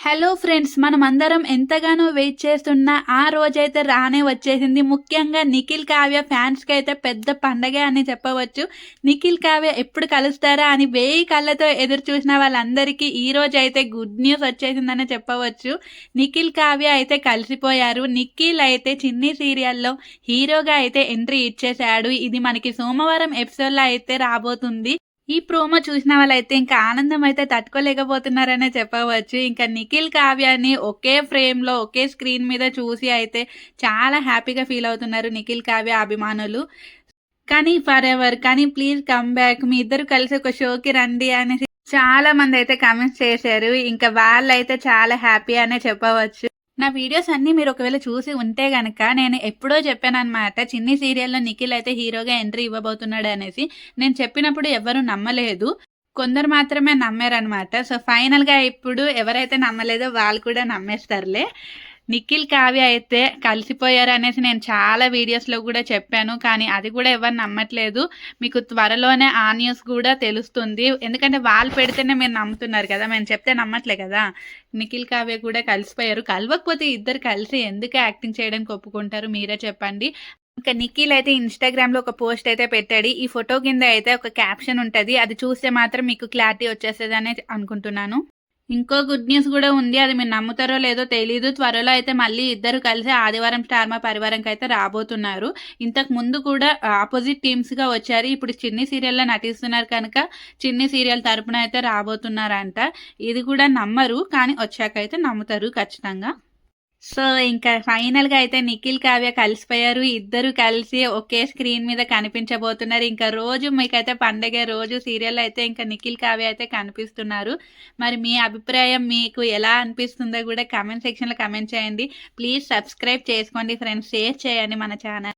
Hello friends మనం అందరం ఎంతగానో వెయిట్ చేస్తున్న ఆ రోజైతే రానే వచ్చేసింది. ముఖ్యంగా నిఖిల్ కావ్య ఫ్యాన్స్కి అయితే పెద్ద పండగ అని చెప్పవచ్చు. నిఖిల్ కావ్య ఎప్పుడు కలుస్తారా అని వేయి కళ్ళతో ఎదురు చూసిన వాళ్ళందరికీ ఈ రోజు అయితే గుడ్ న్యూస్ వచ్చేసిందని చెప్పవచ్చు. నిఖిల్ కావ్య అయితే కలిసిపోయారు. నిఖిల్ అయితే చిన్ని సీరియల్లో హీరోగా అయితే ఎంట్రీ ఇచ్చేశాడు. ఇది మనకి సోమవారం ఎపిసోడ్లో అయితే రాబోతుంది. ఈ ప్రోమో చూసిన వాళ్ళైతే ఇంకా ఆనందం అయితే తట్టుకోలేకపోతున్నారనే చెప్పవచ్చు. ఇంకా నిఖిల్ కావ్యాన్ని ఒకే ఫ్రేమ్లో ఒకే స్క్రీన్ మీద చూసి అయితే చాలా హ్యాపీగా ఫీల్ అవుతున్నారు నిఖిల్ కావ్య అభిమానులు. కానీ ఫర్ ఎవర్ కానీ ప్లీజ్ కమ్ బ్యాక్ మీ ఇద్దరు కలిసి ఒక షోకి రండి అనేసి చాలా మంది అయితే కమెంట్స్ చేశారు. ఇంకా వాళ్ళైతే చాలా హ్యాపీ అనే చెప్పవచ్చు. నా వీడియోస్ అన్నీ మీరు ఒకవేళ చూసి ఉంటే గనక నేను ఎప్పుడో చెప్పాను అనమాట చిన్ని సీరియల్లో నిఖిల్ అయితే హీరోగా ఎంట్రీ ఇవ్వబోతున్నాడు అనేసి. నేను చెప్పినప్పుడు ఎవరు నమ్మలేదు. కొందరు మాత్రమే నమ్మారనమాట సో ఫైనల్గా ఇప్పుడు ఎవరైతే నమ్మలేదో వాళ్ళు కూడా నమ్మేస్తారులే. నిఖిల్ కావ్య అయితే కలిసిపోయారు అనేసి నేను చాలా వీడియోస్లో కూడా చెప్పాను కానీ అది కూడా ఎవరు నమ్మట్లేదు. మీకు త్వరలోనే ఆ న్యూస్ కూడా తెలుస్తుంది. ఎందుకంటే వాళ్ళు పెడితేనే మీరు నమ్ముతున్నారు కదా మేము చెప్తే నమ్మట్లే కదా. నిఖిల్ కావ్య కూడా కలిసిపోయారు. కలవకపోతే ఇద్దరు కలిసి ఎందుకు యాక్టింగ్ చేయడానికి ఒప్పుకుంటారు? మీరే చెప్పండి. ఇంకా నిఖిల్ అయితే ఇన్స్టాగ్రామ్లో ఒక పోస్ట్ అయితే పెట్టాడు. ఈ ఫోటో కింద అయితే ఒక క్యాప్షన్ ఉంటుంది. అది చూస్తే మాత్రం మీకు క్లారిటీ వచ్చేస్తుంది అని అనుకుంటున్నాను. ఇంకో గుడ్ న్యూస్ కూడా ఉంది. అది మీరు నమ్ముతారో లేదో తెలీదు. త్వరలో అయితే మళ్ళీ ఇద్దరు కలిసి ఆదివారం స్టార్ మా పరివారంకి అయితే రాబోతున్నారు. ఇంతకు ముందు కూడా ఆపోజిట్ టీమ్స్గా వచ్చారు. ఇప్పుడు చిన్ని సీరియల్లో నటిస్తున్నారు కనుక చిన్ని సీరియల్ తరపున అయితే రాబోతున్నారంట. ఇది కూడా నమ్మరు కానీ వచ్చాక అయితే నమ్ముతారు ఖచ్చితంగా. సో ఇంకా ఫైనల్గా అయితే నిఖిల్ కావ్య కలిసిపోయారు. ఇద్దరు కలిసి ఒకే స్క్రీన్ మీద కనిపించబోతున్నారు. ఇంకా రోజు మీకైతే పండగ రోజు సీరియల్ అయితే ఇంకా నిఖిల్ కావ్య అయితే కనిపిస్తున్నారు. మరి మీ అభిప్రాయం మీకు ఎలా అనిపిస్తుందో కూడా కమెంట్ సెక్షన్లో కమెంట్ చేయండి. ప్లీజ్ సబ్స్క్రైబ్ చేసుకోండి ఫ్రెండ్స్. షేర్ చేయండి మన ఛానల్.